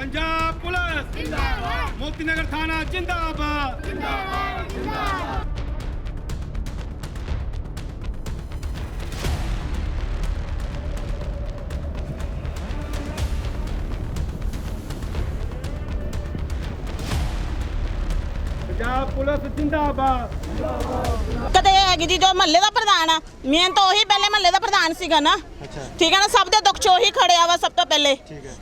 Punjab police. ਜਿੰਦਾਬਾਦ। ਮੋਤੀ ਥਾਣਾ ਜਿੰਦਾਬਾਦ। ਜਿੰਦਾਬਾਦ ਜਿੰਦਾਬਾਦ। ਪੰਜਾਬ ਪੁਲਿਸ ਜਿੰਦਾਬਾਦ ਕਦੇ ਇਹ ਹੈਗੀ ਜੀ ਜੋ ਮਹੱਲੇ ਦਾ ਪ੍ਰਧਾਨ ਆ। ਮੇਨ ਤਾਂ ਉਹੀ ਪਹਿਲੇ ਮਹੱਲੇ ਦਾ ਪ੍ਰਧਾਨ ਸੀਗਾ ਨਾ। ਠੀਕ ਹੈ ਨਾ ਸਭ ਦੇ ਦੁੱਖ 'ਚ ਉਹੀ ਖੜਿਆ ਵਾ ਸਭ ਤੋਂ ਪਹਿਲੇ।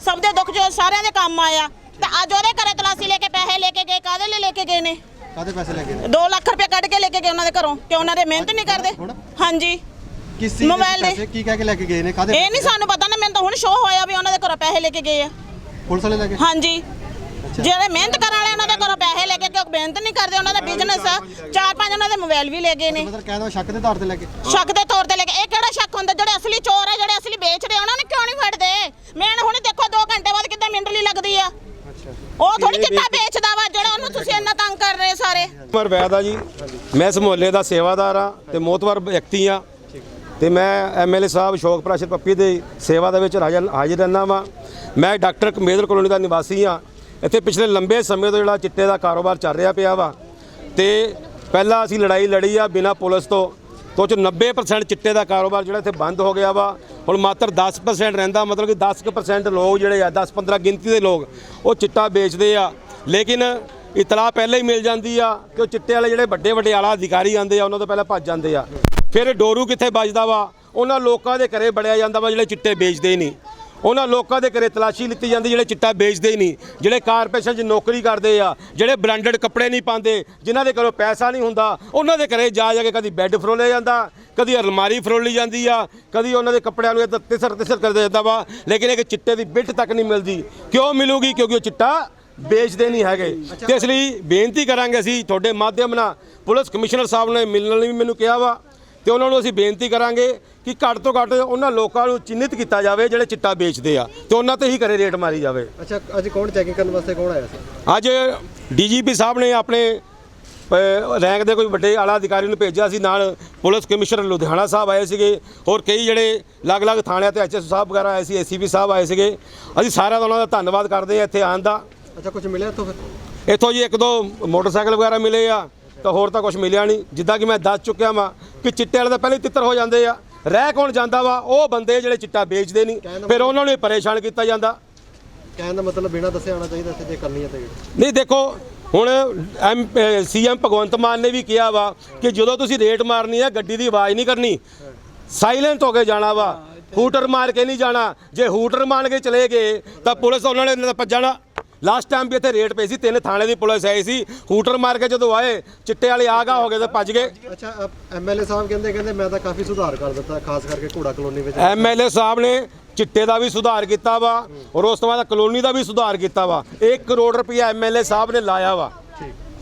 ਸਭ ਦੇ ਦੁੱਖ 'ਚ ਸਾਰਿਆਂ ਦੇ ਕੰਮ ਆਇਆ। ਤੇ ਅੱਜ ਉਹਦੇ ਘਰੇ ਤਲਾਸੀ ਲੈ ਕੇ ਪੈਸੇ ਲੈ ਕੇ ਗਏ ਕਾਹਦੇ ਲਈ ਲੈ ਕੇ ਗਏ ਨੇ? ਕਾਦੇ ਪੈਸੇ ਲੈ ਗਏ? 2 ਲੱਖ ਰੁਪਏ ਕੱਢ ਕੇ ਲੈ ਕੇ ਗਏ ਉਹਨਾਂ ਦੇ ਘਰੋਂ ਕਿ ਉਹਨਾਂ ਦੇ ਮਿਹਨਤ ਨਹੀਂ ਕਰਦੇ? ਹਾਂਜੀ। ਕਿਸ ਚੀਜ਼ ਦੇ ਮੋਬਾਈਲ ਦੇ। ਪੈਸੇ ਕੀ ਕਹਿ ਕੇ ਲੈ ਕੇ ਗਏ ਨੇ? ਕਾਦੇ ਇਹ ਨਹੀਂ ਸਾਨੂੰ ਪਤਾ ਨਾ ਮੈਨੂੰ ਤਾਂ ਹੁਣ ਸ਼ੋਅ ਹੋਇਆ ਵੀ ਉਹਨਾਂ ਦੇ ਘਰੋਂ ਪੈਸੇ ਲੈ ਕੇ ਗਏ ਆ। ਪੁਲਿਸ ਵਾਲੇ ਲੈ ਗਏ ਹਾਂਜੀ। ਜਿਹੜੇ ਮਿਹਨਤ ਕਰਨ ਵਾਲੇ ਉਹਨਾਂ ਦੇ ਘਰੋਂ ਪੈਸੇ ਲੈ ਕੇ ਕਿਉਂ ਮਿਹਨਤ ਨਹੀਂ ਕਰਦੇ ਉਹਨਾਂ ਦਾ ਬਿਜ਼ਨਸ ਆ। ਚਾਰ ਪੰਜ ਉਹਨਾਂ ਦੇ ਮੋਬਾਈਲ ਵੀ ਲੈ ਗਏ ਨੇ। ਮਤਲਬ ਕਹਿੰਦਾ ਸ਼ੱਕ ਦੇ ਆਧਾਰ ਤੇ ਲੈ ਕੇ। ਸ਼ੱਕ ਦੇ ਤੌਰ ਤੇ ਲੈ ਕੇ। ਇਹ ਕਿਹੜਾ ਸ਼ੱਕ ਹੁੰਦਾ? ਜਿਹੜੇ ਅਸਲੀ ਚੋਰ ਆ ਜਿਹੜੇ ਅਸਲੀ ਵੇਚ ਰਹੇ ਉਹਨਾਂ ਨੂੰ ਕਿਉਂ ਨਹੀਂ ਫੜਦੇ? ਮੈਂ ਹੁਣ ਦੇਖੋ 2 ਘੰਟੇ ਬਾਅਦ ਕਿੱਦਾਂ ਮਿੰਡਲੀ ਲੱਗਦੀ ਆ। ਅੱਛਾ। ਉਹ ਥੋੜੀ ਚਿੱਟਾ ਵੇਚਦਾ ਵਾ ਜਿਹੜਾ ਉਹਨੂੰ ਤੁਸੀਂ ਇੰਨਾ ਤੰਗ ਕਰ ਰਹੇ ਸਾਰੇ। ਉਮਰ ਵੈਦ ਆ ਜੀ ਮੈਂ ਇਸ ਮੁਹੱਲੇ ਦਾ ਸੇਵਾਦਾਰ ਆ ਤੇ ਮੋਤਵਰ ਵਿਅਕਤੀ ਆ। ਤੇ ਮੈਂ ਐਮਐਲਏ ਸਾਹਿਬ ਸ਼ੋਕ ਪ੍ਰਾਸ਼ਰ ਪੱਪੀ ਦੇ ਸੇਵਾ ਦੇ ਵਿੱਚ ਹਾਜ਼ਰ ਹਾਜ਼ਰ ਰਹਿਣਾ ਵਾਂ। ਮੈਂ ਡਾਕਟਰ ਕਮੇਦਰ ਕਲੋਨੀ ਦਾ ਨਿਵਾਸੀ ਆ। ਇੱਥੇ ਪਿਛਲੇ ਲੰਬੇ ਸਮੇਂ ਤੋਂ ਜਿਹੜਾ ਚਿੱਟੇ ਦਾ ਕਾਰੋਬਾਰ ਚੱਲ ਰਿਹਾ ਪਿਆ ਵਾ ਤੇ ਪਹਿਲਾਂ ਅਸੀਂ ਲੜਾਈ ਲੜੀ ਆ ਬਿਨਾ ਪੁਲਿਸ ਤੋਂ ਤੋਂ ਚ 90% ਚਿੱਟੇ ਦਾ ਕਾਰੋਬਾਰ ਜਿਹੜਾ ਇੱਥੇ ਬੰਦ ਹੋ ਗਿਆ ਵਾ। ਹੁਣ ਮਾਤਰ 10% ਰਹਿੰਦਾ, ਮਤਲਬ ਕਿ 10% ਲੋਕ ਜਿਹੜੇ ਆ 10-15 ਗਿਣਤੀ ਦੇ ਲੋਕ, ਉਹ ਚਿੱਟਾ ਵੇਚਦੇ ਆ। ਲੇਕਿਨ ਇਤਲਾਹ ਪਹਿਲਾਂ ਹੀ ਮਿਲ ਜਾਂਦੀ ਆ ਕਿ ਉਹ ਚਿੱਟੇ ਵਾਲੇ ਜਿਹੜੇ ਵੱਡੇ ਵੱਡੇ ਆਲਾ ਅਧਿਕਾਰੀ ਆਉਂਦੇ ਆ, ਉਹਨਾਂ ਤੋਂ ਪਹਿਲਾਂ ਭੱਜ ਜਾਂਦੇ ਆ। ਫਿਰ ਡੋਰੂ ਕਿੱਥੇ ਵੱਜਦਾ ਵਾ? ਉਹਨਾਂ ਲੋਕਾਂ ਦੇ ਘਰੇ ਬੜਿਆ ਜਾਂਦਾ ਵਾ ਜਿਹੜੇ ਚਿੱਟੇ ਵੇਚਦੇ ਹੀ ਨਹੀਂ। ਉਹਨਾਂ ਲੋਕਾਂ ਦੇ ਘਰੇ ਤਲਾਸ਼ੀ ਲਿੱਤੀ ਜਾਂਦੀ, ਜਿਹੜੇ ਚਿੱਟਾ ਵੇਚਦੇ ਹੀ ਨਹੀਂ, ਜਿਹੜੇ ਕਾਰਪੋਰੇਸ਼ਨ 'ਚ ਨੌਕਰੀ ਕਰਦੇ ਆ, ਜਿਹੜੇ ਬ੍ਰਾਂਡਡ ਕੱਪੜੇ ਨਹੀਂ ਪਾਉਂਦੇ, ਜਿਨ੍ਹਾਂ ਦੇ ਘਰੋਂ ਪੈਸਾ ਨਹੀਂ ਹੁੰਦਾ, ਉਹਨਾਂ ਦੇ ਘਰੇ ਜਾ ਜਾ ਕੇ ਕਦੀ ਬੈੱਡ ਫਰੋਲਿਆ ਜਾਂਦਾ, ਕਦੀ ਅਲਮਾਰੀ ਫਰੋਲੀ ਜਾਂਦੀ ਆ, ਕਦੀ ਉਹਨਾਂ ਦੇ ਕੱਪੜਿਆਂ ਨੂੰ ਇੱਦਾਂ ਤਿਸਰ ਤਿਸਰ ਕਰ ਜਾਂਦਾ ਵਾ, ਲੇਕਿਨ ਇਹ ਚਿੱਟੇ ਦੀ ਬਿੱਟ ਤੱਕ ਨਹੀਂ ਮਿਲਦੀ। ਕਿਉਂ ਮਿਲੂਗੀ? ਕਿਉਂਕਿ ਉਹ ਚਿੱਟਾ ਵੇਚਦੇ ਨਹੀਂ ਹੈਗੇ। ਤੇ ਇਸ ਲਈ ਬੇਨਤੀ ਕਰਾਂਗੇ ਅਸੀਂ ਤੁਹਾਡੇ ਮਾਧਿਅਮ ਨਾਲ, ਪੁਲਿਸ ਕਮਿਸ਼ਨਰ ਸਾਹਿਬ ਨੇ ਮਿਲਣ ਲਈ ਵੀ ਮੈਨੂੰ ਕਿਹਾ ਵਾ ਤੇ ਉਹਨਾਂ ਨੂੰ ਅਸੀਂ ਬੇਨਤੀ ਕਰਾਂਗੇ ਕਿ ਘੱਟ ਤੋਂ ਘੱਟ ਉਹਨਾਂ ਲੋਕਾਂ ਨੂੰ ਚਿੰਨਿਤ ਕੀਤਾ ਜਾਵੇ ਜਿਹੜੇ ਚਿੱਟਾ ਵੇਚਦੇ ਆ ਤੇ ਉਹਨਾਂ ਤੇ ਹੀ ਕਰੇ ਰੇਟ ਮਾਰੀ ਜਾਵੇ। ਅੱਛਾ ਅੱਜ ਕੌਣ ਚੈਕਿੰਗ ਕਰਨ ਵਾਸਤੇ ਕੌਣ ਆਇਆ ਸੀ? ਅੱਜ ਡੀਜੀਪੀ ਸਾਹਿਬ ਨੇ ਆਪਣੇ ਰੈਂਕ ਦੇ ਕੋਈ ਵੱਡੇ ਆਲਾ ਅਧਿਕਾਰੀ ਨੂੰ ਭੇਜਿਆ ਸੀ ਨਾਲ ਪੁਲਿਸ ਕਮਿਸ਼ਨਰ ਲੁਧਿਆਣਾ ਸਾਹਿਬ ਆਏ ਸੀਗੇ ਹੋਰ ਕਈ ਜਿਹੜੇ ਅਲੱਗ-ਅਲੱਗ ਥਾਣਿਆਂ ਤੇ ਐਚਐਸ ਸਾਹਿਬ ਵਗੈਰਾ ਆਏ ਸੀ ਏਸੀਪੀ ਸਾਹਿਬ ਆਏ ਸੀਗੇ। ਅਸੀਂ ਸਾਰਿਆਂ ਦਾ ਉਹਨਾਂ ਦਾ ਧੰਨਵਾਦ ਕਰਦੇ ਆ ਇੱਥੇ ਆਉਣ ਦਾ। ਅੱਛਾ ਕੁਝ ਮਿਲਿਆ ਇੱਥੋਂ ਫਿਰ? ਇੱਥੋਂ ਜੀ ਇੱਕ ਦੋ ਮੋਟਰਸਾਈਕਲ ਵਗੈਰਾ ਮਿਲੇ ਆ ਤਾਂ ਹੋਰ ਤਾਂ ਕੁਝ ਮਿਲਿਆ ਨਹੀਂ। ਜਿੱਦਾਂ ਕਿ ਮੈਂ ਦੱਸ ਚੁੱਕਿਆ ਵਾਂ ਕਿ ਚਿੱਟੇ ਵਾਲੇ ਤਾਂ ਪਹਿਲੇ ਤਿੱਤਰ ਹੋ ਜਾਂਦੇ ਆ। ਰਹਿ ਕੌਣ ਜਾਂਦਾ ਵਾ? ਉਹ ਬੰਦੇ ਜਿਹੜੇ ਚਿੱਟਾ ਵੇਚਦੇ ਨਹੀਂ। ਫਿਰ ਉਹਨਾਂ ਨੂੰ ਹੀ ਪਰੇਸ਼ਾਨ ਕੀਤਾ ਜਾਂਦਾ। ਕਹਿਣ ਦਾ ਮਤਲਬ ਬਿਨਾਂ ਦੱਸਿਆ ਆਉਣਾ ਚਾਹੀਦਾ ਇੱਥੇ ਜੇ ਕਰਨੀ ਹੈ ਤੇ। ਨਹੀਂ ਦੇਖੋ ਹੁਣ ਐਮ ਸੀਐਮ ਭਗਵੰਤ ਮਾਨ ਨੇ ਵੀ ਕਿਹਾ ਵਾ ਕਿ ਜਦੋਂ ਤੁਸੀਂ ਰੇਟ ਮਾਰਨੀ ਹੈ ਗੱਡੀ ਦੀ ਆਵਾਜ਼ ਨਹੀਂ ਕਰਨੀ। ਸਾਇਲੈਂਟ ਹੋ ਕੇ ਜਾਣਾ ਵਾ। ਹੂਟਰ ਮਾਰ ਕੇ ਨਹੀਂ ਜਾਣਾ। ਜੇ ਹੂਟਰ ਮਾਰ ਕੇ ਚਲੇ ਗਏ ਤਾਂ ਪੁਲਿਸ ਉਹਨਾਂ ਨੇ ਭੱਜਣਾ। ਲਾਸਟ ਟਾਈਮ ਵੀ ਇੱਥੇ ਰੇਟ ਪਈ ਸੀ ਤਿੰਨ ਥਾਣੇ ਦੀ ਪੁਲਿਸ ਆਈ ਸੀ ਹੂਟਰ ਮਾਰ ਕੇ ਜਦੋਂ ਆਏ ਚਿੱਟੇ ਵਾਲੇ ਆਗਾ ਹੋ ਗਏ ਤਾਂ ਭੱਜ ਗਏ। ਅੱਛਾ ਐਮਐਲਏ ਸਾਹਿਬ ਕਹਿੰਦੇ ਕਹਿੰਦੇ ਮੈਂ ਤਾਂ ਕਾਫੀ ਸੁਧਾਰ ਕਰ ਦਿੱਤਾ ਖਾਸ ਕਰਕੇ ਘੋੜਾ ਕਲੋਨੀ ਵਿੱਚ। ਐਮਐਲਏ ਸਾਹਿਬ ਨੇ ਚਿੱਟੇ ਦਾ ਵੀ ਸੁਧਾਰ ਕੀਤਾ ਵਾ ਔਰ ਉਸ ਤੋਂ ਬਾਅਦ ਕਲੋਨੀ ਦਾ ਵੀ ਸੁਧਾਰ ਕੀਤਾ ਵਾ। 1 ਕਰੋੜ ਰੁਪਇਆ ਐਮਐਲਏ ਸਾਹਿਬ ਨੇ ਲਾਇਆ ਵਾ।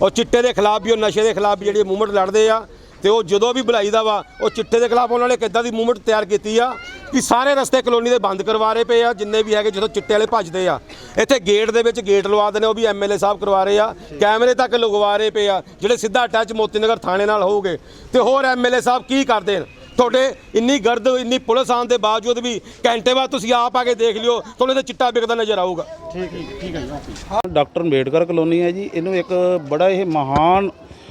ਉਹ ਚਿੱਟੇ ਦੇ ਖਿਲਾਫ ਵੀ ਉਹ ਨਸ਼ੇ ਦੇ ਖਿਲਾਫ ਜਿਹੜੀ ਮੂਵਮੈਂਟ ਲੜਦੇ ਆ ਤੇ ਉਹ ਜਦੋਂ ਵੀ ਬੁਲਾਈਦਾ ਵਾ ਉਹ ਚਿੱਟੇ ਦੇ ਖਿਲਾਫ ਉਹਨਾਂ ਨੇ ਕਿੱਦਾਂ ਦੀ ਮੂਵਮੈਂਟ ਤਿਆਰ ਕੀਤੀ ਆ ਕਿ ਸਾਰੇ ਰਸਤੇ ਕਲੋਨੀ ਦੇ ਬੰਦ ਕਰਵਾ ਰਹੇ ਪਏ ਆ, ਜਿੰਨੇ ਵੀ ਹੈਗੇ ਜਦੋਂ ਚਿੱਟੇ ਵਾਲੇ ਭੱਜਦੇ ਆ। ਇੱਥੇ ਗੇਟ ਦੇ ਵਿੱਚ ਗੇਟ ਲਵਾ ਨੇ ਉਹ ਵੀ ਐਮਐਲਏ ਸਾਹਿਬ ਕਰਵਾ ਰਹੇ ਆ। ਕੈਮਰੇ ਤੱਕ ਲਗਵਾ ਰਹੇ ਪਏ ਆ, ਜਿਹੜੇ ਸਿੱਧਾ ਅਟੈਚ ਮੋਤੀ ਨਗਰ ਥਾਣੇ ਨਾਲ ਹੋਊਗੇ। ਤੇ ਹੋਰ ਐਮਐਲਏ ਸਾਹਿਬ ਕੀ ਕਰਦੇ ਨੇ? ਤੁਹਾਡੇ ਇੰਨੀ ਗਰਦ, ਇੰਨੀ ਪੁਲਿਸ ਆਉਣ ਦੇ ਬਾਵਜੂਦ ਵੀ ਘੰਟੇ ਬਾਅਦ ਤੁਸੀਂ ਆਪ ਆ ਕੇ ਦੇਖ ਲਿਓ, ਤੁਹਾਨੂੰ ਤੇ ਚਿੱਟਾ ਵਿਕਦਾ ਨਜ਼ਰ ਆਊਗਾ। ਠੀਕ ਹੈ ਡਾਕਟਰ ਅੰਬੇਡਕਰ ਕਲੋਨੀ ਹੈ ਜੀ, ਇਹਨੂੰ ਇੱਕ ਬੜਾ ਇਹ ਮਹਾਨ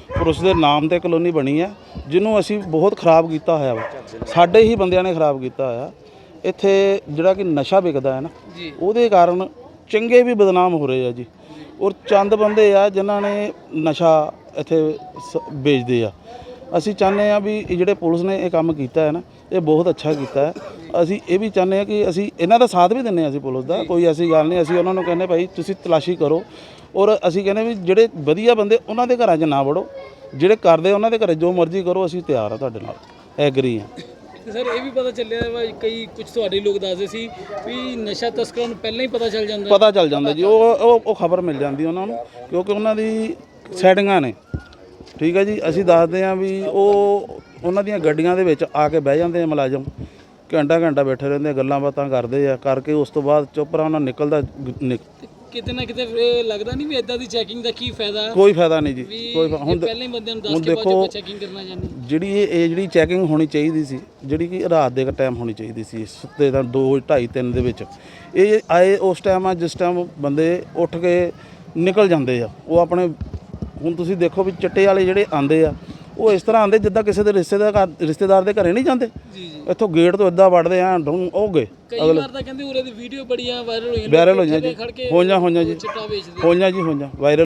ਪੁਰਸ਼ ਦੇ ਨਾਮ ਤੇ ਕਲੋਨੀ ਬਣੀ ਹੈ ਜਿਹਨੂੰ ਅਸੀਂ ਬਹੁਤ ਖਰਾਬ ਕੀਤਾ ਹੋਇਆ ਵਾ। ਸਾਡੇ ਹੀ ਬੰਦਿਆਂ ਨੇ ਖਰਾਬ ਕੀਤਾ ਹੋਇਆ। ਇੱਥੇ ਜਿਹੜਾ ਕਿ ਨਸ਼ਾ ਵਿਕਦਾ ਹੈ ਨਾ ਉਹਦੇ ਕਾਰਨ ਚੰਗੇ ਵੀ ਬਦਨਾਮ ਹੋ ਰਹੇ ਆ ਜੀ। ਔਰ ਚੰਦ ਬੰਦੇ ਆ ਜਿਨ੍ਹਾਂ ਨੇ ਨਸ਼ਾ ਇੱਥੇ ਵੇਚਦੇ ਆ। ਅਸੀਂ ਚਾਹੁੰਦੇ ਆ ਵੀ ਜਿਹੜੇ ਪੁਲਿਸ ਨੇ ਇਹ ਕੰਮ ਕੀਤਾ ਹੈ ਨਾ ਇਹ ਬਹੁਤ ਅੱਛਾ ਕੀਤਾ ਹੈ। ਅਸੀਂ ਇਹ ਵੀ ਚਾਹੁੰਦੇ ਆ ਕਿ ਅਸੀਂ ਇਹਨਾਂ ਦਾ ਸਾਥ ਵੀ ਦਿੰਦੇ ਆ ਅਸੀਂ ਪੁਲਿਸ ਦਾ। ਕੋਈ ਐਸੀ ਗੱਲ ਨਹੀਂ ਅਸੀਂ ਉਹਨਾਂ ਨੂੰ ਕਹਿੰਦੇ ਭਾਈ ਤੁਸੀਂ ਤਲਾਸ਼ੀ ਕਰੋ। ਔਰ ਅਸੀਂ ਕਹਿੰਦੇ ਵੀ ਜਿਹੜੇ ਵਧੀਆ ਬੰਦੇ ਉਹਨਾਂ ਦੇ ਘਰਾਂ 'ਚ ਨਾ ਵੜੋ। ਜਿਹੜੇ ਕਰਦੇ ਉਹਨਾਂ ਦੇ ਘਰੇ ਜੋ ਮਰਜ਼ੀ ਕਰੋ ਅਸੀਂ ਤਿਆਰ ਆ ਤੁਹਾਡੇ ਨਾਲ। ਐਗਰੀ ਆ। ਤੇ ਸਰ ਇਹ ਵੀ ਪਤਾ ਚੱਲਿਆ ਵਾ ਕਈ ਕੁਝ ਤੁਹਾਡੇ ਲੋਕ ਦੱਸਦੇ ਸੀ ਵੀ ਨਸ਼ਾ ਤਸਕਰਾਂ ਨੂੰ ਪਹਿਲਾਂ ਹੀ ਪਤਾ ਚੱਲ ਜਾਂਦਾ। ਪਤਾ ਚੱਲ ਜਾਂਦਾ ਜੀ ਉਹ ਉਹ ਖਬਰ ਮਿਲ ਜਾਂਦੀ ਉਹਨਾਂ ਨੂੰ ਕਿਉਂਕਿ ਉਹਨਾਂ ਦੀ ਸੈਟਿੰਗਾਂ ਨੇ। ਠੀਕ ਹੈ ਜੀ ਅਸੀਂ ਦੱਸਦੇ ਹਾਂ ਵੀ ਉਹ ਉਹਨਾਂ ਦੀਆਂ ਗੱਡੀਆਂ ਦੇ ਵਿੱਚ ਆ ਕੇ ਬਹਿ ਜਾਂਦੇ ਆ ਮੁਲਾਜ਼ਮ। ਘੰਟਾ ਘੰਟਾ ਬੈਠੇ ਰਹਿੰਦੇ ਆ, ਗੱਲਾਂ ਬਾਤਾਂ ਕਰਦੇ ਆ ਕਰਕੇ ਉਸ ਤੋਂ ਬਾਅਦ ਚੁੱਪ ਰਹਿਣਾ ਨਿਕਲਦਾ ਗ- ਨਿਕ- ਕਿਤੇ ਨਾ ਕਿਤੇ ਇਹ ਲੱਗਦਾ ਨਹੀਂ ਵੀ ਇਦਾਂ ਦੀ ਚੈਕਿੰਗ ਦਾ ਕੀ ਫਾਇਦਾ? ਕੋਈ ਫਾਇਦਾ ਨਹੀਂ ਜੀ ਵੀ ਕੋਈ ਫਾ- ਹੁਣ ਪਹਿਲਾਂ ਹੀ ਬੰਦਿਆਂ ਨੂੰ ਹੁਣ ਦੱਸ ਕੇ ਬਾਅਦ ਦੇਖੋ ਚ ਚੈਕਿੰਗ ਕਰਨਾ ਚਾਹੁੰਦੇ ਜਿਹੜੀ ਇਹ ਇਹ ਜਿਹੜੀ ਚੈਕਿੰਗ ਹੋਣੀ ਚਾਹੀਦੀ ਸੀ ਜਿਹੜੀ ਕਿ ਰਾਤ ਦੇ ਟਾਈਮ ਹੋਣੀ ਚਾਹੀਦੀ ਸੀ ਸੁੱਤੇ ਦਾ 2 2:30 3 ਦੇ ਵਿੱਚ। ਇਹ ਆਏ ਉਸ ਟਾਈਮ ਆ ਜਿਸ ਟਾਈਮ ਬੰਦੇ ਉੱਠ ਕੇ ਨਿਕਲ ਜਾਂਦੇ ਆ। ਉਹ ਆਪਣੇ ਹੁਣ ਤੁਸੀਂ ਦੇਖੋ ਵੀ ਚਿੱਟੇ ਵਾਲੇ ਜਿਹੜੇ ਆਂਦੇ ਆ ਉਹ ਇਸ ਤਰ੍ਹਾਂ ਆਂਦੇ ਜਿੱਦਾਂ ਕਿਸੇ ਦੇ ਰਿਸ਼ਤੇਦਾਰ ਰਿਸ਼ਤੇਦਾਰ ਦੇ ਘਰੇ ਨਹੀਂ ਜਾਂਦੇ। ਇੱਥੋਂ ਗੇਟ ਤੋਂ ਇੱਦਾਂ ਵੜਦੇ ਆ ਡੂੰ ਉਹ ਗਏ। ਕਈ ਵਾਰ ਤਾਂ ਕਹਿੰਦੇ ਉਰੇ ਦੀ ਵੀਡੀਓ ਬੜੀਆਂ ਵਾਇਰਲ ਹੋਈਆਂ ਵਾਇਰਲ ਹੋਈਆਂ ਜੀ। ਹੋਈਆਂ ਹੋਈਆਂ ਜੀ। ਹੋਈਆਂ ਜੀ ਹੋਈਆਂ। ਵਾਇਰਲ